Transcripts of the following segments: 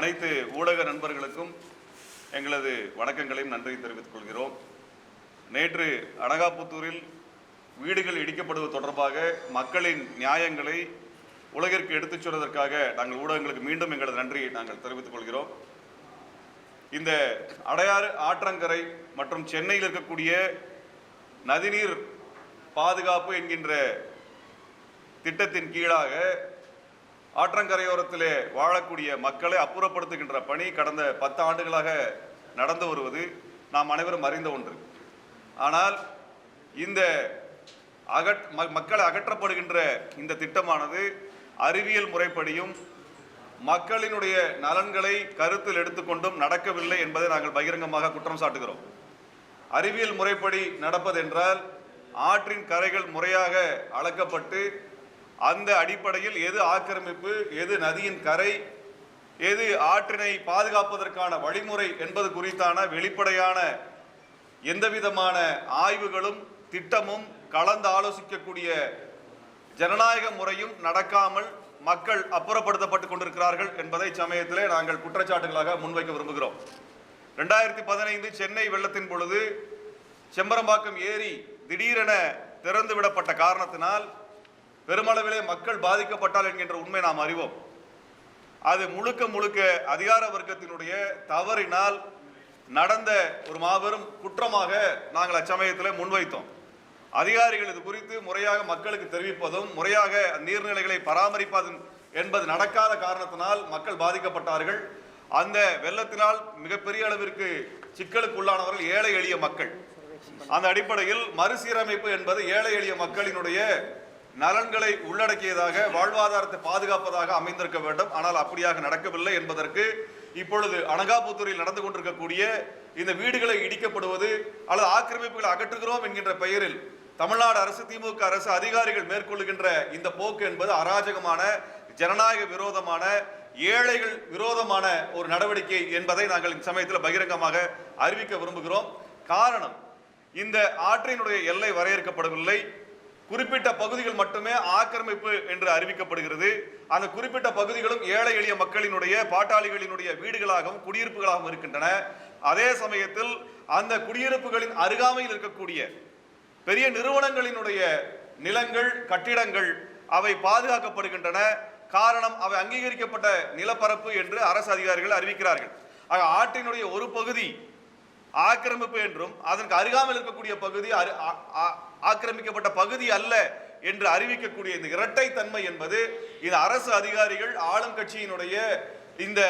அனைத்து ஊடக நண்பர்களுக்கும் எங்களது வணக்கங்களையும் நன்றி தெரிவித்துக் கொள்கிறோம். நேற்று அனகாபுத்தூரில் வீடுகள் இடிக்கப்படுவது தொடர்பாக மக்களின் நியாயங்களை உலகிற்கு எடுத்துச் சொல்வதற்காக நாங்கள் ஊடகங்களுக்கு மீண்டும் எங்களது நன்றியை நாங்கள் தெரிவித்துக் கொள்கிறோம். இந்த அடையாறு ஆற்றங்கரை மற்றும் சென்னையில் இருக்கக்கூடிய நதிநீர் பாதுகாப்பு என்கின்ற திட்டத்தின் கீழாக ஆற்றங்கரையோரத்திலே வாழக்கூடிய மக்களை அப்புறப்படுத்துகின்ற பணி கடந்த பத்து ஆண்டுகளாக நடந்து வருவது நாம் அனைவரும் அறிந்த ஒன்று. ஆனால் இந்த அகட் ம- மக்களை அகற்றப்படுகின்ற இந்த திட்டமானது அறிவியல் முறைப்படியும் மக்களினுடைய நலன்களை கருத்தில் எடுத்துக்கொண்டும் நடக்கவில்லை என்பதை நாங்கள் பகிரங்கமாக குற்றம் சாட்டுகிறோம். அறிவியல் முறைப்படி நடப்பதென்றால் ஆற்றின் கரைகள் முறையாக அளக்கப்பட்டு அந்த அடிப்படையில் எது ஆக்கிரமிப்பு எது நதியின் கரை எது ஆற்றினை பாதுகாப்பதற்கான வழிமுறை என்பது குறித்தான வெளிப்படையான எந்தவிதமான ஆய்வுகளும் திட்டமும் கலந்து ஆலோசிக்கக்கூடிய ஜனநாயக முறையும் நடக்காமல் மக்கள் அப்புறப்படுத்தப்பட்டு கொண்டிருக்கிறார்கள் என்பதை சமயத்திலே நாங்கள் குற்றச்சாட்டுகளாக முன்வைக்க விரும்புகிறோம். ரெண்டாயிரத்தி பதினைந்து சென்னை வெள்ளத்தின் பொழுது செம்பரம்பாக்கம் ஏரி திடீரென திறந்து விடப்பட்ட காரணத்தினால் பெருமளவிலே மக்கள் பாதிக்கப்பட்டால் என்கின்ற உண்மை நாம் அறிவோம். அது முழுக்க முழுக்க அதிகார வர்க்கத்தினுடைய தவறினால் நடந்த ஒரு மாபெரும் குற்றமாக நாங்கள் அச்சமயத்தில் முன்வைத்தோம். அதிகாரிகள் இது குறித்து முறையாக மக்களுக்கு தெரிவிப்பதும் முறையாக நீர்நிலைகளை பராமரிப்பதும் என்பது நடக்காத காரணத்தினால் மக்கள் பாதிக்கப்பட்டார்கள். அந்த வெள்ளத்தினால் மிகப்பெரிய அளவிற்கு சிக்கலுக்கு உள்ளானவர்கள் ஏழை எளிய மக்கள். அந்த அடிப்படையில் மறுசீரமைப்பு என்பது ஏழை எளிய மக்களினுடைய நலன்களை உள்ளடக்கியதாக வாழ்வாதாரத்தை பாதுகாப்பதாக அமைந்திருக்க வேண்டும். ஆனால் அப்படியாக நடக்கவில்லை என்பதற்கு இப்பொழுது அனகாபுத்தூரில் நடந்து கொண்டிருக்கக்கூடிய இந்த வீடுகளை இடிக்கப்படுவது அல்லது ஆக்கிரமிப்புகளை அகற்றுகிறோம் என்கின்ற பெயரில் தமிழ்நாடு அரசு திமுக அரசு அதிகாரிகள் மேற்கொள்ளுகின்ற இந்த போக்கு என்பது அராஜகமான ஜனநாயக விரோதமான ஏழைகள் விரோதமான ஒரு நடவடிக்கை என்பதை நாங்கள் இந்த சமயத்தில் பகிரங்கமாக அறிவிக்க விரும்புகிறோம். காரணம் இந்த ஆற்றினுடைய எல்லை வரையறுக்கப்படவில்லை. குறிப்பிட்ட பகுதிகள் மட்டுமே ஆக்கிரமிப்பு என்று அறிவிக்கப்படுகிறது. அந்த குறிப்பிட்ட பகுதிகளும் ஏழை எளிய மக்களினுடைய பாட்டாளிகளினுடைய வீடுகளாகவும் குடியிருப்புகளாகவும் இருக்கின்றன. அதே சமயத்தில் அந்த குடியிருப்புகளின் அருகாமையில் இருக்கக்கூடிய பெரிய நிறுவனங்களினுடைய நிலங்கள் கட்டிடங்கள் அவை பாதுகாக்கப்படுகின்றன. காரணம் அவை அங்கீகரிக்கப்பட்ட நிலப்பரப்பு என்று அரசு அதிகாரிகள் அறிவிக்கிறார்கள். ஆக ஆற்றினுடைய ஒரு பகுதி ஆக்கிரமிப்பு என்றும் அதற்கு அருகாமல் இருக்கக்கூடிய பகுதி அரு- ஆக்கிரமிக்கப்பட்ட பகுதி அல்ல என்று அறிவிக்கக்கூடிய இந்த இரட்டை தன்மை என்பது இந்த அரசு அதிகாரிகள் ஆளும் கட்சியினுடைய இந்த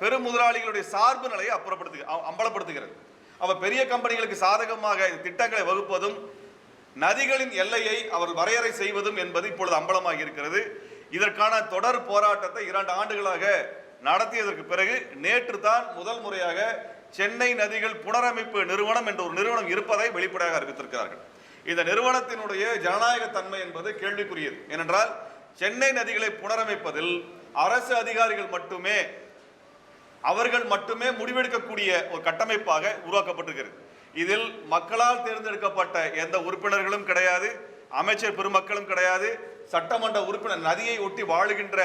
பெரும் பெருமுதலாளிகளுடைய சார்பு நிலையை அப்புறப்படுத்து அம்பலப்படுத்துகிறது. அவ பெரிய கம்பெனிகளுக்கு சாதகமாக இந்த திட்டங்களை வகுப்பதும் நதிகளின் எல்லையை அவர் வரையறை செய்வதும் என்பது இப்பொழுது அம்பலமாக இருக்கிறது. இதற்கான தொடர் போராட்டத்தை இரண்டு ஆண்டுகளாக நடத்தியதற்கு பிறகு நேற்று தான் முதல் முறையாக சென்னை நதிகள் புனரமைப்பு நிறுவனம் என்ற ஒரு நிறுவனம் இருப்பதை வெளிப்படையாக அறிவித்திருக்கிறார்கள். இந்த நிறுவனத்தினுடைய ஜனநாயக தன்மை என்பது கேள்விக்குரியது. ஏனென்றால் சென்னை நதிகளை புனரமைப்பதில் அரசு அதிகாரிகள் மட்டுமே அவர்கள் மட்டுமே முடிவெடுக்கக்கூடிய ஒரு கட்டமைப்பாக உருவாக்கப்பட்டிருக்கிறது. இதில் மக்களால் தேர்ந்தெடுக்கப்பட்ட எந்த உறுப்பினர்களும் கிடையாது அமைச்சர் பெருமக்களும் கிடையாது சட்டமன்ற உறுப்பினர் நதியை ஒட்டி வாழுகின்ற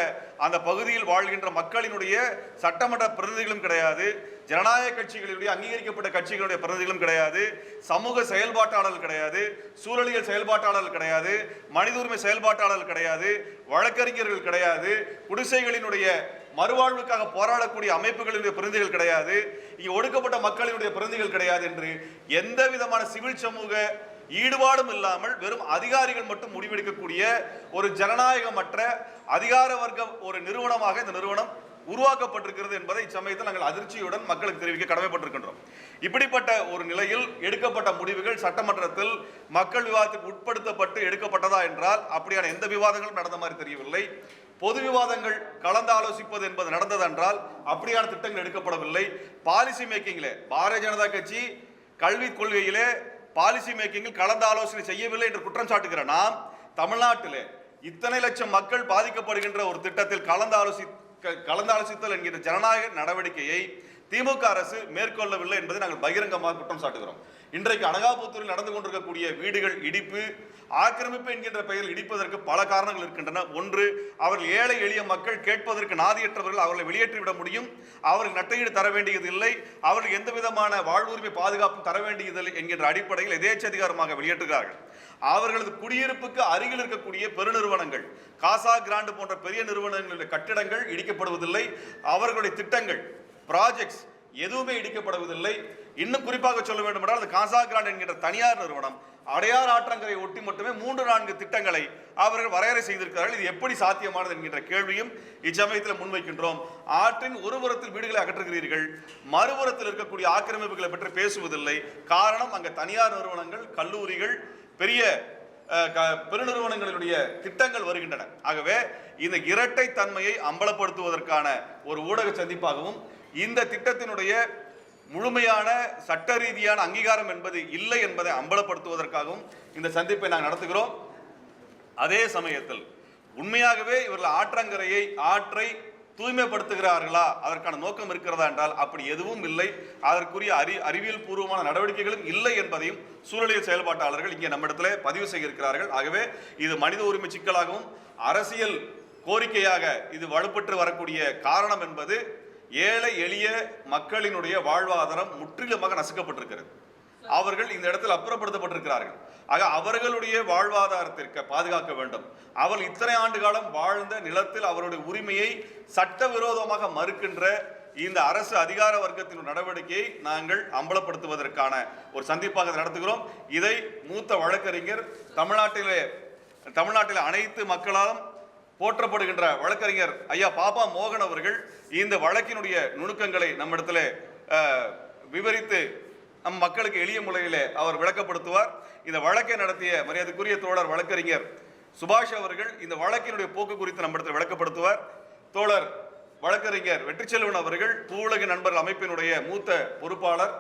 அந்த பகுதியில் வாழ்கின்ற மக்களினுடைய சட்டமன்ற பிரதிநிதிகளும் கிடையாது. ஜனநாயக கட்சிகளுடைய அங்கீகரிக்கப்பட்ட கட்சிகளுடைய பிரதிநிதிகளும் கிடையாது. சமூக செயல்பாட்டாளர்கள் கிடையாது. சூழலியல் செயல்பாட்டாளர்கள் கிடையாது. மனித உரிமை செயல்பாட்டாளர்கள் கிடையாது. வழக்கறிஞர்கள் கிடையாது. குடிசைகளினுடைய மறுவாழ்வுக்காக போராடக்கூடிய அமைப்புகளினுடைய பிரதிநிதிகள் கிடையாது. இங்கே ஒடுக்கப்பட்ட மக்களினுடைய பிரதிநிதிகள் கிடையாது என்று எந்த விதமான சிவில் சமூக ஈடுபாடும் இல்லாமல் வெறும் அதிகாரிகள் மட்டும் முடிவெடுக்கக்கூடிய ஒரு ஜனநாயகமற்ற அதிகார வர்க்க ஒரு நிறுவனமாக இந்த நிறுவனம் உருவாக்கப்பட்டிருக்கிறது என்பதை இச்சமயத்தில் நாங்கள் அதிர்ச்சியுடன் மக்களுக்கு தெரிவிக்க கடமைப்பட்டிருக்கின்றோம். இப்படிப்பட்ட ஒரு நிலையில் எடுக்கப்பட்ட முடிவுகள் சட்டமன்றத்தில் மக்கள் விவாதத்துக்கு உட்படுத்தப்பட்டு எடுக்கப்பட்டதா என்றால் அப்படியான எந்த விவாதங்களும் நடந்த மாதிரி தெரியவில்லை. பொது விவாதங்கள் கலந்து ஆலோசிப்பது என்பது நடந்ததென்றால் அப்படியான திட்டங்கள் எடுக்கப்படவில்லை. பாலிசி மேக்கிங்கில் பாரதிய ஜனதா கட்சி கல்வி கொள்கையிலே பாலிசி மேக்கிங்கில் கலந்து ஆலோசனை செய்யவில்லை என்று குற்றம் சாட்டுகிற நாம் தமிழ்நாட்டிலே இத்தனை லட்சம் மக்கள் பாதிக்கப்படுகின்ற ஒரு திட்டத்தில் கலந்து ஆலோசி கலந்து ஆலோசித்தல் என்கிற ஜனநாயக நடவடிக்கையை திமுக அரசு மேற்கொள்ளவில்லை என்பதை நாங்கள் பகிரங்கமாக குற்றம் சாட்டுகிறோம். இன்றைக்கு அனகாபுத்தூரில் நடந்து கொண்டிருக்கக்கூடிய வீடுகள் இடிப்பு ஆக்கிரமிப்பு என்கின்ற பெயரில் இடிப்பதற்கு பல காரணங்கள் இருக்கின்றன. ஒன்று அவர்கள் ஏழை எளிய மக்கள் கேட்பதற்கு நாதியற்றவர்கள் அவர்களை வெளியேற்றிவிட முடியும். அவர்கள் நட்டையீடு தர வேண்டியது இல்லை அவர்கள் எந்த விதமான வாழ்வுரிமை பாதுகாப்பு தர வேண்டியதில்லை என்கின்ற அடிப்படையில் எதேச்சதிகாரமாக வெளியேற்றுகிறார்கள். அவர்களது குடியிருப்புக்கு அருகில் இருக்கக்கூடிய பெருநிறுவனங்கள் காசா கிராண்டு போன்ற பெரிய நிறுவனங்களுடைய கட்டிடங்கள் இடிக்கப்படுவதில்லை. அவர்களுடைய திட்டங்கள் ப்ராஜெக்ட்ஸ் எதுவுமே இடிக்கப்படுவதில்லை. இன்னும் குறிப்பாக சொல்ல வேண்டும் என்றால் அந்த காசா கிராண்ட் என்கின்ற தனியார் நிறுவனம் அடையார் ஆற்றங்கரை ஒட்டி மட்டுமே மூன்று நான்கு திட்டங்களை அவர்கள் வரையறை செய்திருக்கிறார்கள். இது எப்படி சாத்தியமானது என்கின்ற கேள்வியும் இச்சமயத்தில் முன்வைக்கின்றோம். ஆற்றின் ஒரு புறத்தில் வீடுகளை அகற்றுகிறீர்கள். மறுபுறத்தில் இருக்கக்கூடிய ஆக்கிரமிப்புகளை பற்றி பேசுவதில்லை. காரணம் அங்கே தனியார் நிறுவனங்கள் கல்லூரிகள் பெரிய க- பெருநிறுவனங்களினுடைய திட்டங்கள் வருகின்றன. ஆகவே இந்த இரட்டை தன்மையை அம்பலப்படுத்துவதற்கான ஒரு ஊடக சந்திப்பாகவும் இந்த திட்டத்தினுடைய முழுமையான சட்ட ரீதியான அங்கீகாரம் என்பது இல்லை என்பதை அம்பலப்படுத்துவதற்காகவும் இந்த சந்திப்பை நாங்கள் நடத்துகிறோம். அதே சமயத்தில் உண்மையாகவே இவர்கள் ஆற்றங்கரையை ஆற்றை தூய்மைப்படுத்துகிறார்களா அதற்கான நோக்கம் இருக்கிறதா என்றால் அப்படி எதுவும் இல்லை. அதற்குரிய அறி அறிவியல் பூர்வமான நடவடிக்கைகளும் இல்லை என்பதையும் சூழலியல் செயல்பாட்டாளர்கள் இங்கே நம்மிடத்தில் பதிவு செய்திருக்கிறார்கள். ஆகவே இது மனித உரிமை சிக்கலாகவும் அரசியல் கோரிக்கையாக இது வலுப்பெற்று வரக்கூடிய காரணம் என்பது ஏழை எளிய மக்களினுடைய வாழ்வாதாரம் முற்றிலுமாக நசுக்கப்பட்டிருக்கிறது. அவர்கள் இந்த இடத்தில் அப்புறப்படுத்தப்பட்டிருக்கிறார்கள். ஆக அவர்களுடைய வாழ்வாதாரத்திற்கு பாதுகாக்க வேண்டும். அவள் இத்தனை ஆண்டு காலம் வாழ்ந்த நிலத்தில் அவருடைய உரிமையை சட்டவிரோதமாக மறுக்கின்ற இந்த அரசு அதிகார வர்க்கத்தின் நடவடிக்கையை நாங்கள் அம்பலப்படுத்துவதற்கான ஒரு சந்திப்பாக நடத்துகிறோம். இதை மூத்த வழக்கறிஞர் தமிழ்நாட்டிலே தமிழ்நாட்டில் அனைத்து மக்களாலும் போற்றப்படுகின்ற வழக்கறிஞர் ஐயா பாப்பா மோகன் அவர்கள் இந்த வழக்கினுடைய நுணுக்கங்களை நம்மிடத்துல விவரித்து நம் மக்களுக்கு எளிய முறையில் அவர் விளக்கப்படுத்துவார். இந்த வழக்கை நடத்திய மரியாதைக்குரிய தோழர் வழக்கறிஞர் சுபாஷ் அவர்கள் இந்த வழக்கினுடைய போக்கு குறித்து நம்மிடத்தில் விளக்கப்படுத்துவார். தோழர் வழக்கறிஞர் வெற்றிச்செல்வன் அவர்கள் பூவுலக நண்பர்கள் அமைப்பினுடைய மூத்த பொறுப்பாளர்.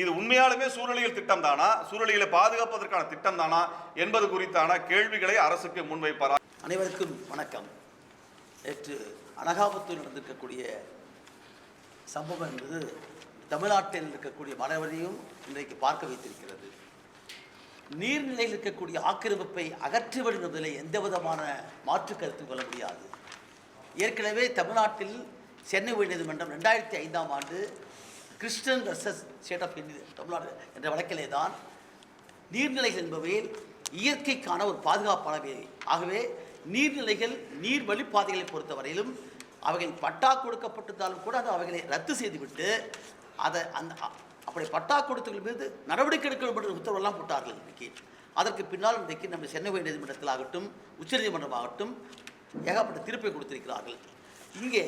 இது உண்மையாலுமே சூழ்நிலையில் திட்டம் தானா சூழ்நிலைகளை பாதுகாப்பதற்கான திட்டம் தானா என்பது குறித்தான கேள்விகளை அரசுக்கு முன்வைப்பார்? அனைவருக்கும் வணக்கம். நேற்று அனகாபுத்தூர் நடந்திருக்கக்கூடிய சம்பவம் என்பது தமிழ்நாட்டில் இருக்கக்கூடிய மனவரையும் இன்றைக்கு பார்க்க வைத்திருக்கிறது. நீர்நிலையில் இருக்கக்கூடிய ஆக்கிரமிப்பை அகற்றி விடுவதில் எந்த விதமான மாற்று கருத்து கொள்ள முடியாது. ஏற்கனவே தமிழ்நாட்டில் சென்னை உயர்நீதிமன்றம் ரெண்டாயிரத்தி ஐந்தாம் ஆண்டு Kristen versus state of India Tamil Nadu என்ற வழக்கிலே தான் நீர்நிலைகள் என்பவையில் இயற்கைக்கான ஒரு பாதுகாப்பானவை. ஆகவே நீர்நிலைகள் நீர் வழிப்பாதைகளை பொறுத்தவரையிலும் அவைகள் பட்டா கொடுக்கப்பட்டிருந்தாலும் கூட அது அவைகளை ரத்து செய்துவிட்டு அதை அந்த அப்படி பட்டா கொடுத்தவர்கள் மீது நடவடிக்கை எடுக்க வேண்டும் என்ற உத்தரவெல்லாம் போட்டார்கள் இன்றைக்கு. அதற்கு பின்னால் இன்றைக்கு நம்ம சென்னை உயர்நீதிமன்றத்தில் ஆகட்டும் உச்சநீதிமன்றம் ஆகட்டும் ஏகப்பட்ட தீர்ப்பை கொடுத்திருக்கிறார்கள். இங்கே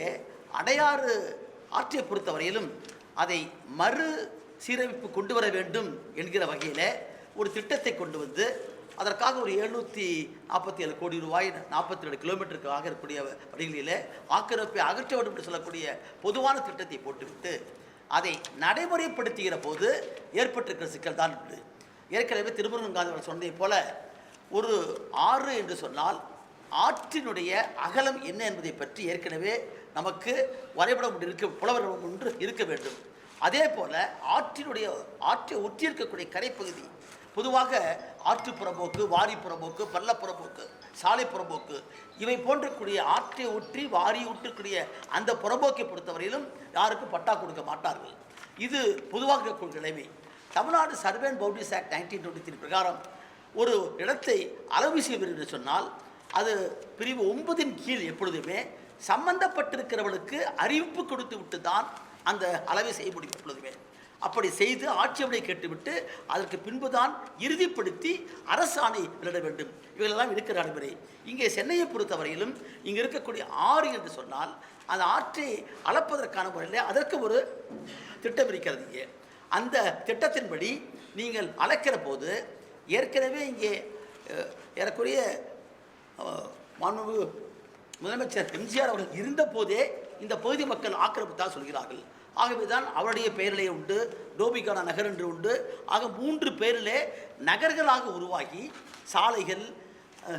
அடையாறு ஆற்றை பொறுத்தவரையிலும் அதை மறு சீரமைப்பு கொண்டு வர வேண்டும் என்கிற வகையில் ஒரு திட்டத்தை கொண்டு வந்து அதற்காக ஒரு எழுநூற்றி நாற்பத்தி ஏழு கோடி ரூபாய் நாற்பத்தி ரெண்டு கிலோமீட்டருக்கு ஆகக்கூடிய வழிகளிலே ஆக்கிரமிப்பை அகற்ற வேண்டும் என்று சொல்லக்கூடிய பொதுவான திட்டத்தை போட்டுவிட்டு அதை நடைமுறைப்படுத்துகிற போது ஏற்பட்டிருக்கிற சிக்கல் தான் உண்டு. ஏற்கனவே திருமுருகன் சொன்னதை சொன்னதைப் போல ஒரு ஆறு என்று சொன்னால் ஆற்றினுடைய அகலம் என்ன என்பதை பற்றி ஏற்கனவே நமக்கு வரைபடம் ஒன்று இருக்க புலவரம் ஒன்று இருக்க வேண்டும். அதே போல் ஆற்றினுடைய ஆற்றை ஒட்டி இருக்கக்கூடிய கரைப்பகுதி பொதுவாக ஆற்று புறம்போக்கு வாரி புறம்போக்கு பல்ல புறம்போக்கு சாலை புறம்போக்கு இவை போன்றக்கூடிய ஆற்றை ஒற்றி வாரி ஊற்றக்கூடிய அந்த புறம்போக்கை பொறுத்தவரையிலும் யாருக்கும் பட்டா கொடுக்க மாட்டார்கள். இது பொதுவாக இருக்கக்கூடிய நிலைமை. Tamil Nadu survey and boundaries act nineteen twenty three பிரகாரம் ஒரு இடத்தை அளவு செய்வது என்று சொன்னால் அது பிரிவு ஒன்பதின் கீழ் எப்பொழுதுமே சம்பந்தப்பட்டிருக்கிறவர்களுக்கு அறிவிப்பு கொடுத்து விட்டு தான் அந்த அளவை செய்ய முடியும் எப்பொழுதுமே. அப்படி செய்து ஆட்சேபனை கேட்டுவிட்டு அதற்கு பின்புதான் இறுதிப்படுத்தி அரசாணை வெளியிட வேண்டும். இவைகளெல்லாம் இருக்கிற நடைமுறை இங்கே சென்னையை பொறுத்தவரையிலும் இங்கே இருக்கக்கூடிய ஆறு என்று சொன்னால் அந்த ஆற்றை அளப்பதற்கான முறையில் அதற்கு ஒரு திட்டம் இருக்கிறது இங்கே. அந்த திட்டத்தின்படி நீங்கள் அளக்கிற போது ஏற்கனவே இங்கே அஹ், ஏறக்குறைய அஹ், முதலமைச்சர் எம்ஜிஆர் அவர்கள் இருந்த போதே இந்த பகுதி மக்கள் ஆக்கிரமித்தாக சொல்கிறார்கள். ஆகவே தான் அவருடைய பெயரிலே உண்டு டோபிகானா நகர் என்று உண்டு. ஆக மூன்று பேரிலே நகர்களாக உருவாகி சாலைகள்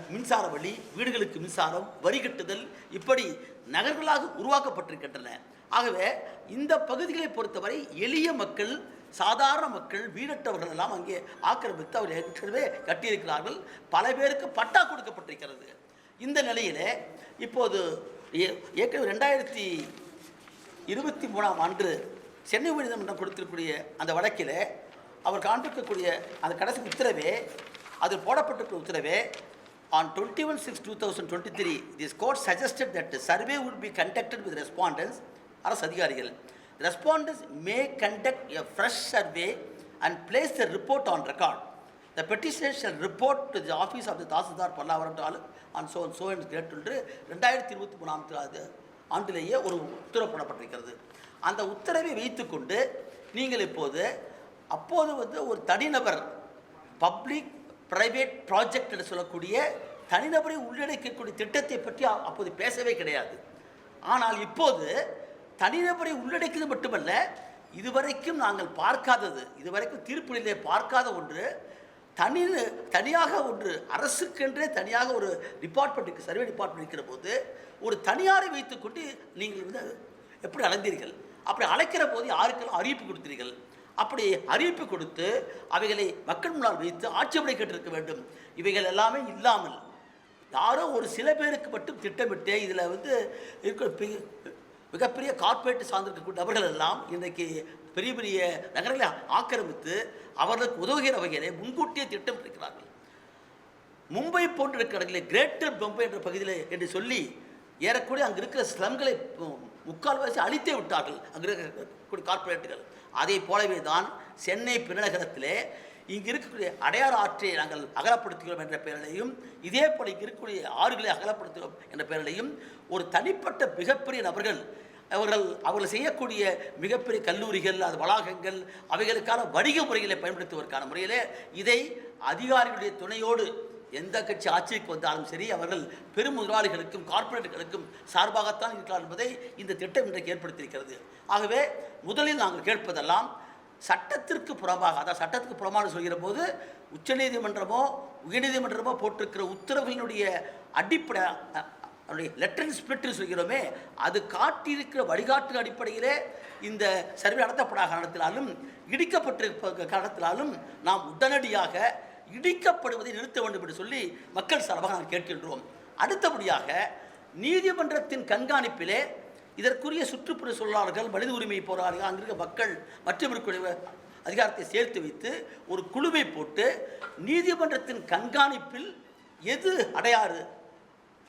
மின்சார வழி வீடுகளுக்கு மின்சாரம் வரி கட்டுதல் இப்படி நகர்களாக உருவாக்கப்பட்டிருக்கின்றன. ஆகவே இந்த பகுதிகளை பொறுத்தவரை எளிய மக்கள் சாதாரண மக்கள் வீடற்றவர்கள் எல்லாம் அங்கே ஆக்கிரமித்து அவர் ஏற்கனவே கட்டியிருக்கிறார்கள். பல பேருக்கு பட்டா கொடுக்கப்பட்டிருக்கிறது. இந்த நிலையிலே இப்போது ஏ- ஏற்கனவே ரெண்டாயிரத்தி இருபத்தி மூணாம் ஆண்டு சென்னை உயர்நீதிமன்றம் கொடுத்திருக்கக்கூடிய அந்த வழக்கில் அவர் காண்பிக்கக்கூடிய அந்த கடைசி உத்தரவே அது போடப்பட்டிருக்கிற உத்தரவே on twenty one six two thousand twenty three this court suggested that survey would be conducted with respondents அரசு அதிகாரிகள். Respondents may conduct a fresh survey and place the report on record the petition shall report to the office of the tahsildar Pallavaram on so so என்று கேட்டு ரெண்டாயிரத்தி இருபத்தி மூணாம் ஆண்டிலேயே ஒரு உத்தரவு போடப்பட்டிருக்கிறது அந்த உத்தரவை வைத்துக்கொண்டு நீங்கள் இப்போது அப்போது வந்து ஒரு தனிநபர் பப்ளிக் பிரைவேட் ப்ராஜெக்ட் என்று சொல்லக்கூடிய தனிநபரை உள்ளடக்கக்கூடிய திட்டத்தை பற்றி அப்போது பேசவே கிடையாது. ஆனால் இப்போது தனிநபரை உள்ளடக்கியது மட்டுமல்ல இதுவரைக்கும் நாங்கள் பார்க்காதது இதுவரைக்கும் தீர்ப்புகளிலே பார்க்காத ஒன்று தனி தனியாக ஒன்று அரசுக்கென்றே தனியாக ஒரு டிபார்ட்மெண்ட் சர்வே டிபார்ட்மெண்ட் இருக்கிற போது ஒரு தனியாரை வைத்துக்கொண்டு நீங்கள் வந்து எப்படி அலைந்தீர்கள்? அப்படி அழைக்கிற போது யாருக்கெல்லாம் அறிவிப்பு கொடுத்தீர்கள்? அப்படி அறிவிப்பு கொடுத்து அவைகளை மக்கள் முன்னால் வைத்து ஆட்சேபனை கேட்டிருக்க வேண்டும். இவைகள் எல்லாமே இல்லாமல் யாரோ ஒரு சில பேருக்கு மட்டும் திட்டமிட்டு இதில் வந்து இருக்கிற மிகப்பெரிய கார்ப்பரேட் சார்ந்திருக்கக்கூடிய நபர்கள் எல்லாம் இன்றைக்கு பெரிய பெரிய நகரங்களை ஆக்கிரமித்து அவர்களுக்கு உதவுகிற வகையிலே முன்கூட்டியே திட்டம் இருக்கிறார்கள் மும்பை போன்ற இடங்களில் கிரேட்டர் பம்பை என்ற பகுதியில் என்று சொல்லி ஏறக்கூடிய அங்கே இருக்கிற ஸ்லம்களை முக்கால்வாசி அழித்தே விட்டார்கள். அங்கே இருக்கக்கூடிய கார்ப்பரேட்டுகள். அதே போலவே தான் சென்னை பெருநகரத்திலே இங்கு இருக்கக்கூடிய அடையாறு ஆற்றை நாங்கள் அகலப்படுத்துகிறோம் என்ற பெயரிலையும் இதே போல இங்கு இருக்கக்கூடிய ஆறுகளை அகலப்படுத்துகிறோம் என்ற பெயரிலையும் ஒரு தனிப்பட்ட மிகப்பெரிய நபர்கள் அவர்கள் அவர்கள் செய்யக்கூடிய மிகப்பெரிய கல்லூரிகள் அது வளாகங்கள் அவைகளுக்கான வணிக முறைகளை பயன்படுத்துவதற்கான முறையிலே இதை அதிகாரிகளுடைய துணையோடு எந்த கட்சி ஆட்சிக்கு வந்தாலும் சரி அவர்கள் பெரும் முதலாளிகளுக்கும் கார்ப்பரேட்டுகளுக்கும் சார்பாகத்தான் இருக்கிறார் என்பதை இந்த திட்டம் இன்றைக்கு ஏற்படுத்தியிருக்கிறது. ஆகவே முதலில் நாங்கள் கேட்பதெல்லாம் சட்டத்திற்கு புறம்பாக அதாவது சட்டத்துக்கு புறம்பாக சொல்கிற போது உச்சநீதிமன்றமோ உயர்நீதிமன்றமோ போட்டிருக்கிற உத்தரவுகளினுடைய அடிப்படை அவருடைய லெட்டர் ஸ்பிளிட் சொல்கிறோமே அது காட்டியிருக்கிற வழிகாட்டு அடிப்படையிலே இந்த சர்வே நடத்தப்படாத காரணத்தினாலும் இடிக்கப்பட்டிருப்ப காரணத்தினாலும் நாம் உடனடியாக இடிக்கப்படுவதை நிறுத்த வேண்டும் என்று சொல்லி மக்கள் சார்பாக நாங்கள் கேட்கின்றோம். அடுத்தபடியாக நீதிமன்றத்தின் கண்காணிப்பிலே இதற்குரிய சுற்றுப்புற சொல்லாளர்கள் மனித உரிமை போராளிகள் அங்கிருக்க மக்கள் மற்றும் இருக்கக்கூடிய அதிகாரத்தை சேர்த்து வைத்து ஒரு குழுவை போட்டு நீதிமன்றத்தின் கண்காணிப்பில் எது அடையாறு?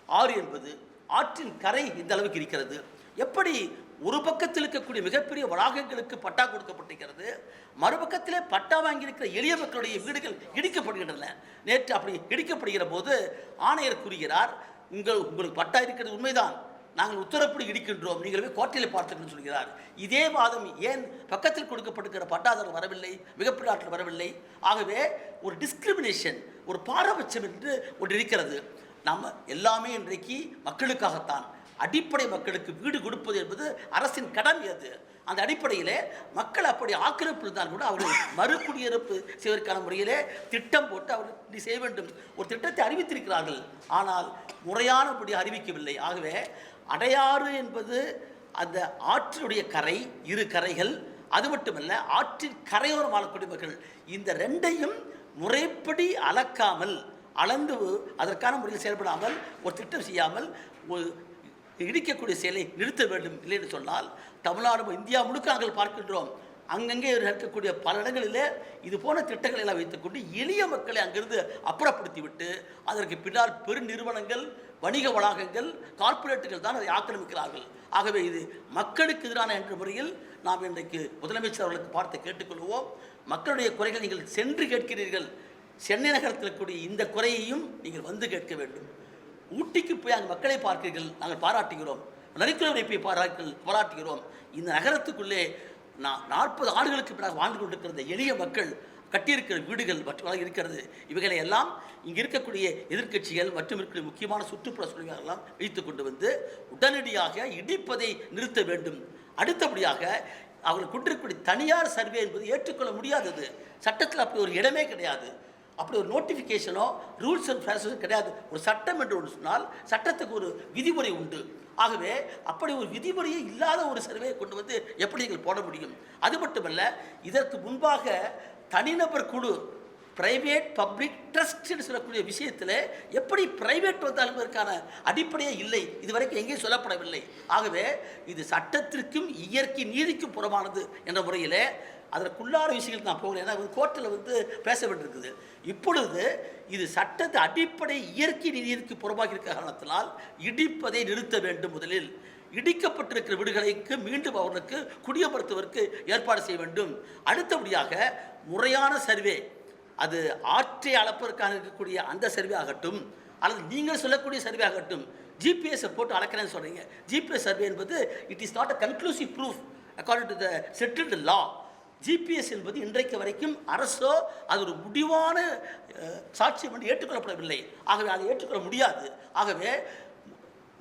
ஆறு என்பது ஆற்றின் கரை இந்த அளவுக்கு இருக்கிறது. எப்படி ஒரு பக்கத்தில் இருக்கக்கூடிய மிகப்பெரிய வளாகங்களுக்கு பட்டா கொடுக்கப்பட்டிருக்கிறது. மறுபக்கத்திலே பட்டா வாங்கியிருக்கிற எளிய மக்களுடைய வீடுகள் இடிக்கப்படுகின்றன. நேற்று அப்படி இடிக்கப்படுகிற போது ஆணையர் கூறுகிறார் உங்கள் உங்களுக்கு பட்டா இருக்கிறது உண்மைதான். நாங்கள் உத்தரப்படி இடிக்கின்றோம். நீங்கள் போய் கோட்டையில் பார்த்துக்கணும்னு சொல்கிறார். இதே வாதம் ஏன் பக்கத்தில் கொடுக்கப்பட்டிருக்கிற பட்டாதாரர் வரவில்லை மிகப்பெரிய ஆற்றல் வரவில்லை? ஆகவே ஒரு டிஸ்கிரிமினேஷன் ஒரு பாரபட்சம் என்று ஒன்று இருக்கிறது. நம்ம எல்லாமே இன்றைக்கு மக்களுக்காகத்தான். அடிப்படை மக்களுக்கு வீடு கொடுப்பது என்பது அரசின் கடமை அது. அந்த அடிப்படையிலே மக்கள் அப்படி ஆக்கிரமிப்பு இருந்தால் கூட அவர்கள் மறுகுடியிருப்பு செய்வதற்கான முறையிலே திட்டம் போட்டு அவர்கள் இப்படி செய்ய வேண்டும். ஒரு திட்டத்தை அறிவித்திருக்கிறார்கள். ஆனால் முறையானபடி அறிவிக்கவில்லை. ஆகவே அடையாறு என்பது அந்த ஆற்றினுடைய கரை இரு கரைகள் அது மட்டுமல்ல ஆற்றின் கரையோரம் வாழக்கூடிய மக்கள். இந்த ரெண்டையும் முறைப்படி அளக்காமல் அளந்து அதற்கான முறையில் செயல்படாமல் ஒரு திட்டம் செய்யாமல் ஒரு இடிக்கக்கூடிய செயலை நிறுத்த வேண்டும் இல்லை என்று சொன்னால் தமிழ்நாடு இந்தியா முழுக்க நாங்கள் பார்க்கின்றோம். அங்கங்கே இருக்கக்கூடிய பல இடங்களிலே இது போன திட்டங்களை எல்லாம் வைத்துக்கொண்டு எளிய மக்களை அங்கிருந்து அப்புறப்படுத்திவிட்டு அதற்கு பின்னால் பெருநிறுவனங்கள் வணிக வளாகங்கள் கார்ப்பரேட்டுகள் தான் அதை ஆக்கிரமிக்கிறார்கள். ஆகவே இது மக்களுக்கு எதிரான என்ற முறையில் நாம் இன்றைக்கு முதலமைச்சர் அவர்களுக்கு பார்த்து கேட்டுக்கொள்வோம். மக்களுடைய குறைகள் நீங்கள் சென்று கேட்கிறீர்கள். சென்னை நகரத்தில் கூடிய இந்த குறையையும் நீங்கள் வந்து கேட்க வேண்டும். ஊட்டிக்கு போய் அங்கே மக்களை பார்க்கிறீர்கள் நாங்கள் பாராட்டுகிறோம். நரிக்குறவரை போய் பாராட்டு பாராட்டுகிறோம். இந்த நகரத்துக்குள்ளே நான் நாற்பது ஆண்டுகளுக்கு பின்னால் வாழ்ந்து கொண்டிருக்கிற எளிய மக்கள் கட்டியிருக்கிற வீடுகள் மற்றும் இருக்கிறது இவைகளை எல்லாம் இங்கே இருக்கக்கூடிய எதிர்க்கட்சிகள் மற்றும் இருக்கக்கூடிய முக்கியமான சுற்றுப்புற சூழல்கள் எல்லாம் வைத்து கொண்டு வந்து உடனடியாக இடிப்பதை நிறுத்த வேண்டும். அடுத்தபடியாக அவர்கள் கொண்டிருக்கக்கூடிய தனியார் சர்வே என்பது ஏற்றுக்கொள்ள முடியாதது. சட்டத்தில் அப்படி ஒரு இடமே கிடையாது. அப்படி ஒரு நோட்டிஃபிகேஷனோ ரூல்ஸ் அண்ட் ப்ராசஸும் கிடையாது. ஒரு சட்டம் என்று ஒன்று சொன்னால் சட்டத்துக்கு ஒரு விதிமுறை உண்டு. ஆகவே அப்படி ஒரு விதிமுறையே இல்லாத ஒரு சர்வேயை கொண்டு வந்து எப்படி நீங்கள் போட முடியும்? அது மட்டுமல்ல இதற்கு முன்பாக தனிநபர் குழு பிரைவேட் பப்ளிக் ட்ரஸ்ட்னு சொல்லக்கூடிய விஷயத்தில் எப்படி பிரைவேட் வந்தாலும் இதற்கான அடிப்படையே இல்லை. இதுவரைக்கும் எங்கேயும் சொல்லப்படவில்லை. ஆகவே இது சட்டத்திற்கும் இயற்கை நீதிக்கும் புறமானது என்ற முறையிலே அதற்குள்ளார விஷயங்கள் நான் போகல. ஏன்னா கோர்ட்டில் வந்து பேச வேண்டியிருக்குது இப்பொழுது இது சட்டத்தை அடிப்படை இயற்கை நிதியிற்கு புறமாக இருக்கிற காரணத்தினால் இடிப்பதை நிறுத்த வேண்டும் முதலில். இடிக்கப்பட்டிருக்கிற வீடுகளுக்கு மீண்டும் அவர்களுக்கு குடியமர்த்துவதற்கு ஏற்பாடு செய்ய வேண்டும். அடுத்தபடியாக முறையான சர்வே. அது ஆற்றை அளப்பதற்காக இருக்கக்கூடிய அந்த சர்வே ஆகட்டும் அல்லது நீங்கள் சொல்லக்கூடிய சர்வே ஆகட்டும் ஜிபிஎஸ்ஸை போட்டு அளக்கிறேன்னு சொல்கிறீங்க ஜிபிஎஸ் சர்வே என்பது it is not a conclusive proof according to the settled law GPS என்பது இன்றைக்கு வரைக்கும் அரசோ அது ஒரு முடிவான சாட்சியம் என்று ஏற்றுக்கொள்ளப்படவில்லை. ஆகவே அதை ஏற்றுக்கொள்ள முடியாது. ஆகவே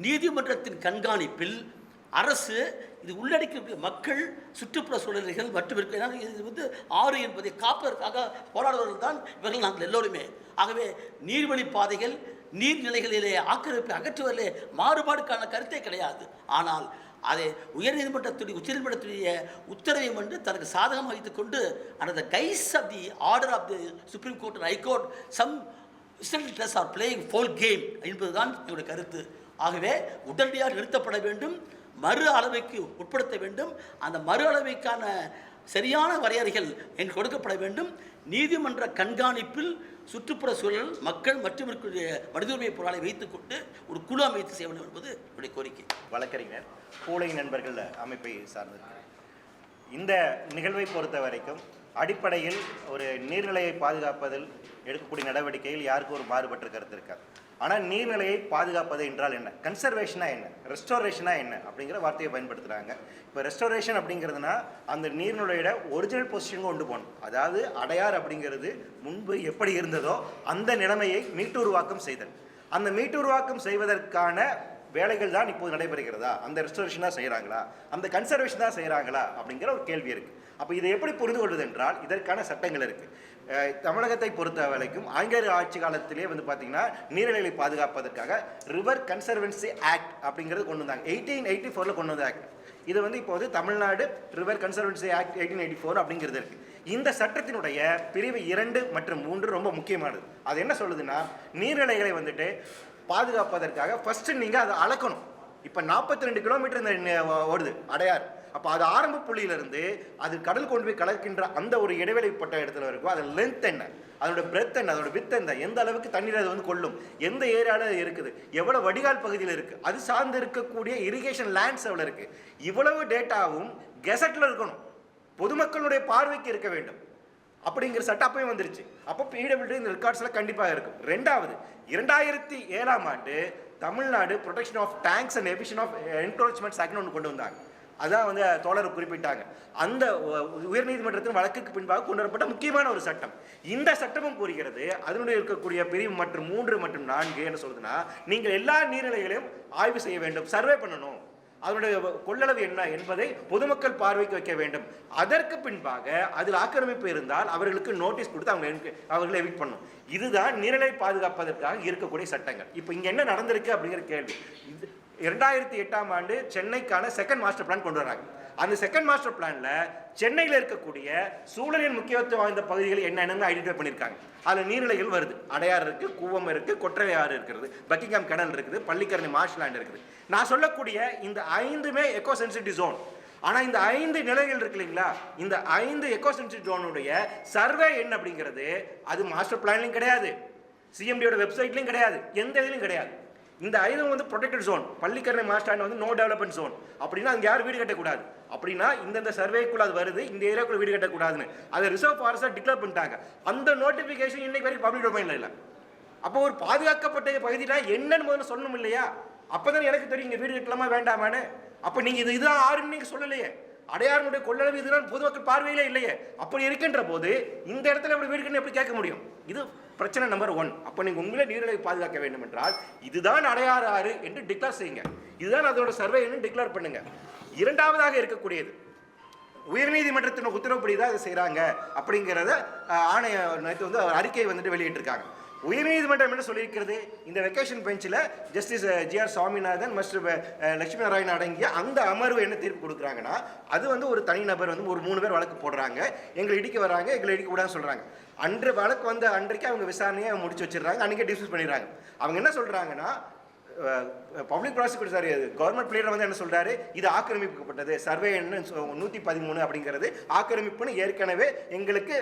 நீதிமன்றத்தின் கண்காணிப்பில் அரசு இது உள்ளடக்கிய மக்கள் சுற்றுப்புற சூழல்கள் மற்றும் இருக்க. இது வந்து ஆறு என்பதை காப்பதற்காக போராடுவர்கள் தான் இவர்கள் நாங்கள் எல்லோருமே. ஆகவே நீர்வழி பாதைகள் நீர்நிலைகளிலே ஆக்கிரமிப்பை அகற்றுவதிலே மாறுபாடுக்கான கருத்தே கிடையாது. ஆனால் அதை உயர்நீதிமன்றத்துடைய உச்சநீதிமன்றத்துடைய உத்தரவையும் வந்து தனக்கு சாதகம் வைத்துக் கொண்டு அந்த guise of the order of the supreme court and high court some states are playing foul game என்பதுதான் என்னுடைய கருத்து. ஆகவே உடனடியாக நிறுத்தப்பட வேண்டும் மறு அளவைக்கு உட்படுத்த வேண்டும். அந்த மறு அளவைக்கான சரியான வரையறைகள் எங்களுக்கு கொடுக்கப்பட வேண்டும். நீதிமன்ற கண்காணிப்பில் சுற்றுப்புற சூழல் மக்கள் மற்றும் இருக்கக்கூடிய மனித உரிமை பொருளை வைத்துக்கொண்டு ஒரு குழு அமைத்து செய்ய வேண்டும் என்பது என்னுடைய கோரிக்கை. வழக்கறிஞர் பூலை நண்பர்கள் அமைப்பை சார்ந்திருக்கிறார். இந்த நிகழ்வை பொறுத்த வரைக்கும் அடிப்படையில் ஒரு நீர்நிலையை பாதுகாப்பதில் எடுக்கக்கூடிய நடவடிக்கையில் யாருக்கும் ஒரு மாறுபட்ட கருத்து இருக்காது ஆனால் நீர்நிலையை பாதுகாப்பது என்றால் என்ன? கன்சர்வேஷனாக என்ன? ரெஸ்டோரேஷனாக என்ன? அப்படிங்கிற வார்த்தையை பயன்படுத்துகிறாங்க இப்போ ரெஸ்டோரேஷன் அப்படிங்கிறதுனா அந்த நீர்நிலையோட ஒரிஜினல் பொசிஷன் கொண்டு போகணும். அதாவது அடையார் அப்படிங்கிறது முன்பு எப்படி இருந்ததோ அந்த நிலைமையை மீட்டுருவாக்கம் செய்தல். அந்த மீட்டுருவாக்கம் செய்வதற்கான வேலைகள் தான் இப்போது நடைபெறுகிறதா? அந்த ரெஸ்டோரேஷன் தான் செய்கிறாங்களா அந்த கன்சர்வேஷன் தான் செய்கிறாங்களா அப்படிங்கிற ஒரு கேள்வி இருக்குது அப்போ இதை எப்படி புரிந்து கொள்வது என்றால் இதற்கான சட்டங்கள் இருக்குது தமிழகத்தை பொறுத்த வரைக்கும் ஆங்கிலேயர் ஆட்சி காலத்திலே வந்து பார்த்தீங்கன்னா நீர்நிலைகளை பாதுகாப்பதற்காக ரிவர் கன்சர்வன்சி ஆக்ட் அப்படிங்கிறது கொண்டு வந்தாங்க. எயிட்டீன் எயிட்டி ஃபோரில் கொண்டு வந்த ஆக்ட் இது வந்து இப்போது Tamil Nadu river conservancy act eighteen eighty four அப்படிங்கிறது இருக்குது இந்த சட்டத்தினுடைய பிரிவு இரண்டு மற்றும் மூன்று ரொம்ப முக்கியமானது. அது என்ன சொல்லுதுன்னா நீர்நிலைகளை வந்துட்டு பாதுகாப்பதற்காக ஃபர்ஸ்ட் நீங்க அதை அளக்கணும். இப்போ நாற்பத்தி ரெண்டு கிலோமீட்டர் இந்த ஓடுது அடையார் அப்போ அது ஆரம்ப புள்ளியிலிருந்து அது கடல் கொண்டு போய் கலக்கின்ற அந்த ஒரு இடைவெளிப்பட்ட இடத்துல இருக்கும். அது லென்த் என்ன? அதோட பிரெத் என்ன? அதோட வித் என்ன? எந்த அளவுக்கு தண்ணீர் அது வந்து கொள்ளும்? எந்த ஏரியாவில் இருக்குது? எவ்வளோ வடிகால் பகுதியில் இருக்குது அது சார்ந்து இருக்கக்கூடிய இரிகேஷன் லேண்ட்ஸ் எவ்வளோ இருக்குது இவ்வளவு டேட்டாவும் கெசட்டில் இருக்கணும். பொதுமக்களுடைய பார்வைக்கு இருக்க வேண்டும். அப்படிங்கிற சட்டம் அப்பயும் வந்துருச்சு. அப்போ பிடபிள்யூடி இந்த ரெக்கார்ட்ஸில் கண்டிப்பாக இருக்கும். ரெண்டாவது இரண்டாயிரத்தி ஏழாம் ஆண்டு Tamil Nadu protection of tanks and eviction of encroachments ஆக்ட்னு ஒன்று கொண்டு வந்தாங்க. அதான் வந்து தோழர் குறிப்பிட்டாங்க. அந்த உயர்நீதிமன்றத்தின் வழக்குக்கு பின்பாக கொண்டு வரப்பட்ட முக்கியமான ஒரு சட்டம். இந்த சட்டமும் கூறுகிறது அதனுடைய இருக்கக்கூடிய பிரிவு மற்றும் மூன்று மற்றும் நான்கு என்ன சொல்லுதுன்னா நீங்கள் எல்லா நீர்நிலைகளையும் ஆய்வு செய்ய வேண்டும் சர்வே பண்ணணும். அதனுடைய கொள்ளளவு என்ன என்பதை பொதுமக்கள் பார்வைக்கு வைக்க வேண்டும். அதற்கு பின்பாக அதில் ஆக்கிரமிப்பு இருந்தால் அவர்களுக்கு நோட்டீஸ் கொடுத்து அவங்க அவர்களை எவிட் பண்ணணும். இதுதான் நீர்நிலை பாதுகாப்பதற்காக இருக்கக்கூடிய சட்டங்கள். இப்போ இங்கே என்ன நடந்திருக்கு அப்படிங்கிற கேள்வி. இது இரண்டாயிரத்தி எட்டாம் ஆண்டு சென்னைக்கான செகண்ட் மாஸ்டர் பிளான் கொண்டு வராங்க. அந்த செகண்ட் மாஸ்டர் பிளான்ல சென்னையில் இருக்கக்கூடிய சூழலின் முக்கியத்துவம் வாய்ந்த பகுதிகள் என்னென்னு ஐடென்டிஃபை பண்ணியிருக்காங்க அதில் நீர்நிலைகள் வருது. அடையாறு இருக்கு கூவம் இருக்கு கொற்றவை ஆறு இருக்கிறது பக்கிங்காம் கடல் இருக்குது பள்ளிக்கரணி மார்ஷ்லாண்ட் இருக்குது. நான் சொல்லக்கூடிய இந்த ஐந்துமே எக்கோ சென்சிட்டிவ் ஜோன் ஆனால் இந்த ஐந்து நிலைகள் இருக்கு இல்லைங்களா? இந்த ஐந்து எக்கோ சென்சிட்டிவ் ஜோனுடைய சர்வே என்ன அப்படிங்கிறது அது மாஸ்டர் பிளான்லையும் கிடையாது. சிஎம்டியோட வெப்சைட்லையும் கிடையாது. எந்த இதுலையும் கிடையாது. இந்த ஐதும் வந்து ப்ரொடெக்டட் ஜோன் பள்ளிக்கரணை மாஸ்டாண்ட் வந்து நோ டெவலப்மெண்ட் ஜோன் அப்படின்னா அங்கே யாரும் வீடு கட்டக்கூடாது. அப்படின்னா இந்தந்த சர்வேக்குள்ள அது வருது இந்த ஏரியாக்குள்ள வீடு கட்டக்கூடாதுன்னு. அதை ரிசர்வ் ஃபாரஸ்டாக டிக்ளேர் பண்ணிட்டாங்க. அந்த நோட்டிஃபிகேஷன் இன்னைக்கு வரைக்கும் பப்ளிக் டொமைனில் இல்லை. அப்போ ஒரு பாதுகாக்கப்பட்ட பகுதினா என்னன்னு முதல்ல சொல்லணும் இல்லையா? அப்பதான் எனக்கு தெரியும் இங்கே வீடு கட்டலாமா வேண்டாமான்னு. அப்போ நீங்கள் இது இதுதான் ஆறுன்னு நீங்கள் சொல்லலையே. அடையாறுடைய கொள்ளளவு இதுதான் பொதுமக்கள் பார்வையிலே இல்லையே. அப்படி இருக்கின்ற போது இந்த இடத்துல இப்படி வீடு எப்படி கேட்க முடியும்? இது பிரச்சனை நம்பர் ஒன் அப்போ நீங்கள் உங்களே நீர்நிலை பாதுகாக்க வேண்டும் என்றால் இதுதான் அடையாறு ஆறு என்று டிக்ளேர் செய்யுங்க. இதுதான் அதோட சர்வே டிக்ளேர் பண்ணுங்க. இரண்டாவதாக இருக்கக்கூடியது. உயர்நீதிமன்றத்தின் உத்தரவுப்படி தான் இதை செய்கிறாங்க அப்படிங்கிறத ஆணைய நேற்று வந்து ஒரு அறிக்கை வந்துட்டு வெளியிட்டிருக்காங்க. உயர்நீதிமன்றம் என்ன சொல்லியிருக்கிறது? இந்த வெக்கேஷன் பெஞ்சில் ஜஸ்டிஸ் ஜிஆர் சுவாமிநாதன் மஸ்டர் லட்சுமி நாராயணன் அடங்கிய அந்த அமர்வு என்ன தீர்ப்பு கொடுக்குறாங்கன்னா அது வந்து ஒரு தனிநபர் வந்து ஒரு மூணு பேர் வழக்கு போடுறாங்க. எங்களை இடிக்க வராங்க எங்களை இடிக்க கூடாதுன்னு சொல்கிறாங்க அன்று வழக்கு வந்த அன்றைக்கு அவங்க விசாரணையை முடிச்சு வச்சிடுறாங்க அன்றைக்கே டிஸ்மிஸ் பண்ணிடுறாங்க. அவங்க என்ன சொல்கிறாங்கன்னா public prosecutor sorry government pleader வந்து என்ன சொல்றாரு? இது ஆக்கிரமிக்கப்பட்டது. சர்வே என்ன நூற்றி பதிமூணு அப்படிங்கிறது ஆக்கிரமிப்புன்னு ஏற்கனவே எங்களுக்கு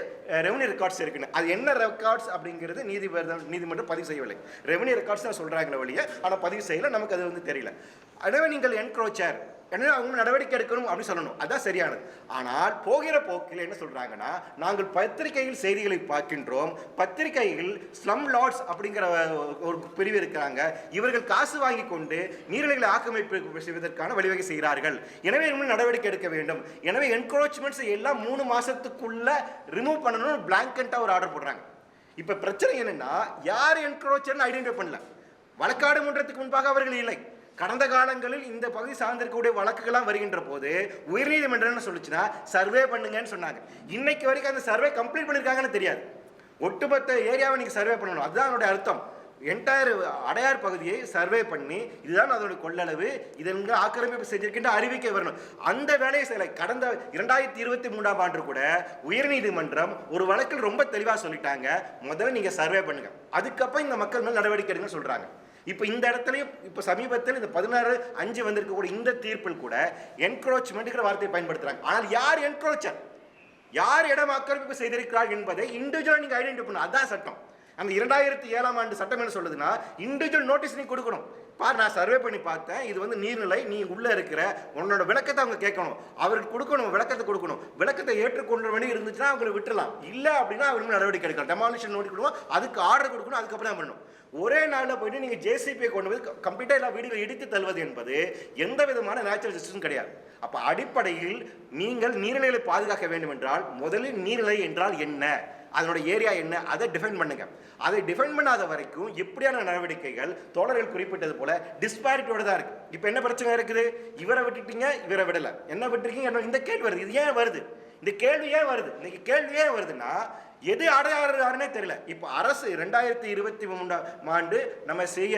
ரெவன்யூ ரெக்கார்ட்ஸ் இருக்குன்னு. அது என்ன ரெக்கார்ட்ஸ் அப்படிங்கிறது நீதிபதி நீதிமன்றம் பதிவு செய்யவில்லை. ரெவன்யூ ரெக்கார்ட்ஸ் தான் சொல்றாங்களே வழியே ஆனால் பதிவு செய்யல. நமக்கு அது வந்து தெரியல. எனவே நீங்கள் என்க்ரோச்சர் எனவே அவங்க நடவடிக்கை எடுக்கணும் அப்படின்னு சொல்லணும். அதான் சரியானது. ஆனால் போகிற போக்கில் என்ன சொல்கிறாங்கன்னா நாங்கள் பத்திரிகையில் செய்திகளை பார்க்கின்றோம். பத்திரிகையில் ஸ்லம் லார்ட்ஸ் அப்படிங்கிற ஒரு பிரிவு இருக்கிறாங்க. இவர்கள் காசு வாங்கி கொண்டு நீர்நிலைகளை ஆக்கிரமிப்பு செய்வதற்கான வழிவகை செய்கிறார்கள். எனவே இவங்க நடவடிக்கை எடுக்க வேண்டும். எனவே என்க்ரோச்மெண்ட்ஸ் எல்லாம் மூணு மாதத்துக்குள்ளே ரிமூவ் பண்ணணும்னு பிளாங்கண்ட்டாக ஒரு ஆர்டர் போடுறாங்க. இப்போ பிரச்சனை என்னென்னா யார் என்க்ரோச்சர்னு ஐடென்டிஃபை பண்ணல? வழக்காடு மன்றத்துக்கு முன்பாக அவர்கள் இல்லை. கடந்த காலங்களில் இந்த பகுதி சார்ந்திருக்கக்கூடிய வழக்குகள்லாம் வருகின்ற போது உயர்நீதிமன்றம் என்ன சொல்லுச்சுன்னா சர்வே பண்ணுங்கன்னு சொன்னாங்க. இன்னைக்கு வரைக்கும் அந்த சர்வே கம்ப்ளீட் பண்ணியிருக்காங்கன்னு தெரியாது. ஒட்டுமொத்த ஏரியாவை நீங்கள் சர்வே பண்ணணும். அதுதான் அதனுடைய அர்த்தம். என்டையர் அடையார் பகுதியை சர்வே பண்ணி இதுதான் அதோட கொள்ளளவு இதன் ஆக்கிரமிப்பு செஞ்சிருக்கின்ற அறிவிக்கை வரணும். அந்த வேலையை செய்யலை. கடந்த இரண்டாயிரத்தி இருபத்தி மூன்றாம் ஆண்டு கூட உயர்நீதிமன்றம் ஒரு வழக்கில் ரொம்ப தெளிவாக சொல்லிட்டாங்க. முதல்ல நீங்கள் சர்வே பண்ணுங்க. அதுக்கப்புறம் இந்த மக்கள் மேல் நடவடிக்கை எடுங்கன்னு சொல்கிறாங்க இப்போ இந்த இடத்துலையும் இப்போ சமீபத்தில் இந்த பதினாறு அஞ்சு வந்திருக்கக்கூடிய இந்த தீர்ப்பில் கூட என்க்ரோச்மெண்ட்டுங்கிற வார்த்தையை பயன்படுத்துகிறாங்க ஆனால் யார் என்க்ரோச்சர் யார் இடம் ஆக்கிரமிப்பு செய்திருக்கிறார் என்பதை இண்டிவிஜுவல் நீங்கள் ஐடென்டிஃபை பண்ணணும். அதான் சட்டம். அந்த இரண்டாயிரத்தி ஏழாம் ஆண்டு சட்டம் என்ன சொல்லுதுன்னா இண்டிவிஜுவல் நோட்டீஸ் நீ கொடுக்கணும். பார் நான் சர்வே பண்ணி பார்த்தேன். இது வந்து நீர்நிலை நீ உள்ளே இருக்கிற உன்னோட விளக்கத்தை அவங்க கேட்கணும். அவருக்கு கொடுக்கணும் விளக்கத்தை கொடுக்கணும். விளக்கத்தை ஏற்றுக்கொண்ட வேண்டி இருந்துச்சுன்னா அவங்களை விட்டுலாம் இல்லை அப்படின்னா அவங்க நடவடிக்கை எடுக்கலாம். டெமாலிஷன் நோட்டி கொடுக்கணும் அதுக்கு ஆர்டர் கொடுக்கணும் அதுக்கப்புறம் தான் பண்ணணும். ஒரே நாளில் போயிட்டு நீங்கள் ஜேசிபியை கொண்டு போய் கம்ப்ளீட்டாக எல்லா வீடுகளை இடித்து தள்ளுவது என்பது எந்த விதமான நேச்சுரல் ஜஸ்டிஸும் கிடையாது. அப்போ அடிப்படையில் நீங்கள் நீர்நிலைகளை பாதுகாக்க வேண்டும் என்றால் முதலில் நீர்நிலை என்றால் என்ன? அதனோட ஏரியா என்ன? அதை டிஃபைன் பண்ணுங்க. அதை டிஃபைன் பண்ணாத வரைக்கும் எப்படியான நடவடிக்கைகள் தோழர்கள் குறிப்பிட்டது போல டிஸ்பாரிட்டியோட தான் இருக்கு. இப்போ என்ன பிரச்சனை இருக்குது? இவரை விட்டுட்டீங்க இவரை விடலை. என்ன விட்டுருக்கீங்க? இந்த கேள்வி வருது. இது ஏன் வருது? இந்த கேள்வி ஏன் வருது? இன்னைக்கு கேள்வி ஏன் வருதுன்னா எது அடையாறுனே தெரியல. இப்போ அரசு ரெண்டாயிரத்தி இருபத்தி மூன்றாம் ஆண்டு நம்ம செய்ய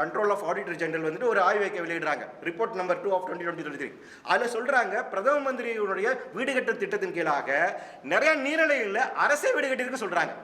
கண்ட்ரோல் ஆஃப் ஆடிட்டர் ஜெனரல் வந்துட்டு ஒரு ஆய்வறிக்கை வெளியிடுறாங்க. Report number two of twenty twenty three அதில் சொல்கிறாங்க பிரதம மந்திரியுடைய வீடு கட்ட திட்டத்தின் கீழாக நிறைய நீர்நிலைகளில் அரசே வீடு கட்டியிருக்குன்னு சொல்கிறாங்க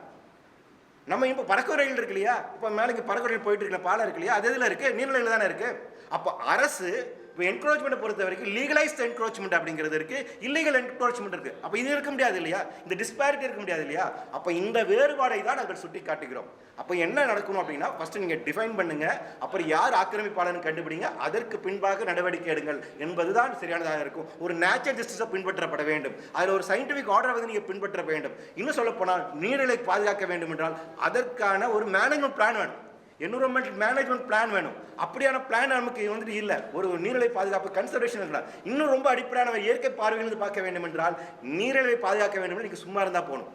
நம்ம இப்போ பறக்க ரயில் இருக்கு இல்லையா? இப்போ மேலே பறக்க ரயில் போயிட்டு இருக்கிற பாலம் இருக்கு இல்லையா? அது இதில் இருக்குது நீர்நிலையில் தானே இருக்குது அப்போ அரசு இப்போ என்க்ரோச்மெண்ட் பொறுத்த வரைக்கும் லீகலைஸ்ட் என்க்ரோச்மெண்ட் அப்படிங்கிறது இருக்கு இல்லீகல் என்க்ரோச்மெண்ட் இருக்கு. அப்போ இது இருக்க முடியாது இல்லையா? இந்த டிஸ்பாரிட்டி இருக்க முடியாது இல்லையா? அப்போ இந்த வேறுபாடை தான் நாங்கள் சுட்டி காட்டுகிறோம் அப்போ என்ன நடக்கணும் அப்படின்னா ஃபர்ஸ்ட் நீங்கள் டிஃபைன் பண்ணுங்க அப்புறம் யார் ஆக்கிரமிப்பாளர்னு கண்டுபிடிங்க அதற்கு பின்பாக நடவடிக்கை எடுங்கள் என்பதுதான் சரியானதாக இருக்கும். ஒரு நேச்சுரல் ஜஸ்டிஸை பின்பற்றப்பட வேண்டும். அதில் ஒரு சயின்டிஃபிக் ஆர்டரை வந்து நீங்கள் பின்பற்ற வேண்டும். இன்னும் சொல்லப்போனால் நீர்நிலை பாதுகாக்க வேண்டும் என்றால் அதற்கான ஒரு மேனேஜ்மெண்ட் பிளான் வேணும். என்விரான்மெண்டல் மேனேஜ்மெண்ட் பிளான் வேணும். அப்படியான பிளான் நமக்கு வந்துட்டு இல்லை. ஒரு நீர்நிலை பாதுகாப்பு கன்சர்வேஷன் இருக்கலாம் இன்னும் ரொம்ப அடிப்படையான இயற்கை பார்வையிலிருந்து பார்க்க வேண்டும் என்றால் நீர்நிலை பாதுகாக்க வேண்டும் நீங்கள் சும்மா இருந்தால் போகணும்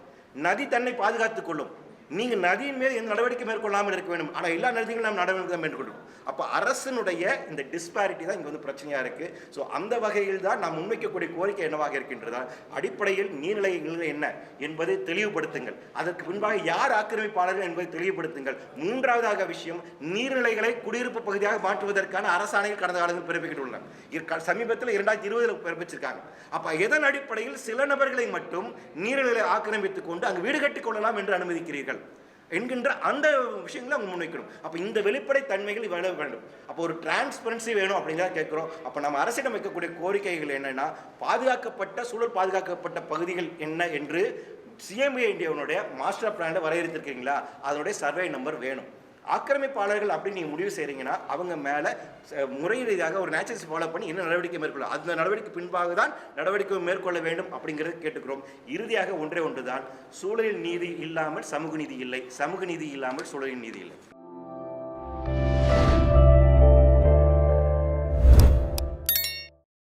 நதி தன்னை பாதுகாத்துக் கொள்ளும். நீங்கள் நதியின் மேல் எந்த நடவடிக்கை மேற்கொள்ளாமல் இருக்க வேண்டும். ஆனால் எல்லா நதிகளும் நாம் நடவடிக்கை மேற்கொள்ளும். அப்போ அரசனுடைய இந்த டிஸ்பாரிட்டி தான் இங்கே வந்து பிரச்சனையாக இருக்குது ஸோ அந்த வகையில் தான் நாம் முன்வைக்கக்கூடிய கோரிக்கை என்னவாக இருக்கின்றதா? அடிப்படையில் நீர்நிலை நிலை என்ன என்பதை தெளிவுபடுத்துங்கள். அதற்கு முன்பாக யார் ஆக்கிரமிப்பாளர்கள் என்பதை தெளிவுபடுத்துங்கள். மூன்றாவதாக விஷயம் நீர்நிலைகளை குடியிருப்பு பகுதியாக மாற்றுவதற்கான அரசாணைகள் கடந்த காலத்தில் பிறப்பிக்கப்பட்டுள்ளன. சமீபத்தில் இரண்டாயிரத்தி இருபதில் பிறப்பிச்சிருக்காங்க. அப்போ எதன் அடிப்படையில் சில நபர்களை மட்டும் நீர்நிலை ஆக்கிரமித்துக் கொண்டு அங்கு வீடு கட்டிக் கொள்ளலாம் என்று அனுமதிக்கிறீர்கள்? என்கின்ற அந்த விஷயங்களை அவங்க முன்வைக்கணும். அப்போ இந்த வெளிப்படை தன்மைகள் வர வேண்டும். அப்போ ஒரு டிரான்ஸ்பரன்சி வேணும் அப்படிங்கிறத கேட்குறோம். அப்போ நம்ம அரசிடம் வைக்கக்கூடிய கோரிக்கைகள் என்னென்னா பாதுகாக்கப்பட்ட சூழல் பாதுகாக்கப்பட்ட பகுதிகள் என்ன என்று சிஎம்ஏ இந்தியாவுடைய மாஸ்டர் பிளானை வரையறுத்திருக்கீங்களா? அதனுடைய சர்வே நம்பர் வேணும். ஆக்கிரமிப்பாளர்கள் அப்படின்னு நீங்கள் முடிவு செய்கிறீங்கன்னா அவங்க மேலே முறை ஒரு நேச்சர்ஸ் ஃபாலோ பண்ணி என்ன நடவடிக்கை மேற்கொள்ள அந்த நடவடிக்கை பின்பாக தான் நடவடிக்கை மேற்கொள்ள வேண்டும் அப்படிங்கிறது கேட்டுக்கிறோம். இறுதியாக ஒன்றே ஒன்று தான் சூழலில் நீதி இல்லாமல் சமூக நீதி இல்லை சமூக நீதி இல்லாமல் சூழலில் நீதி இல்லை.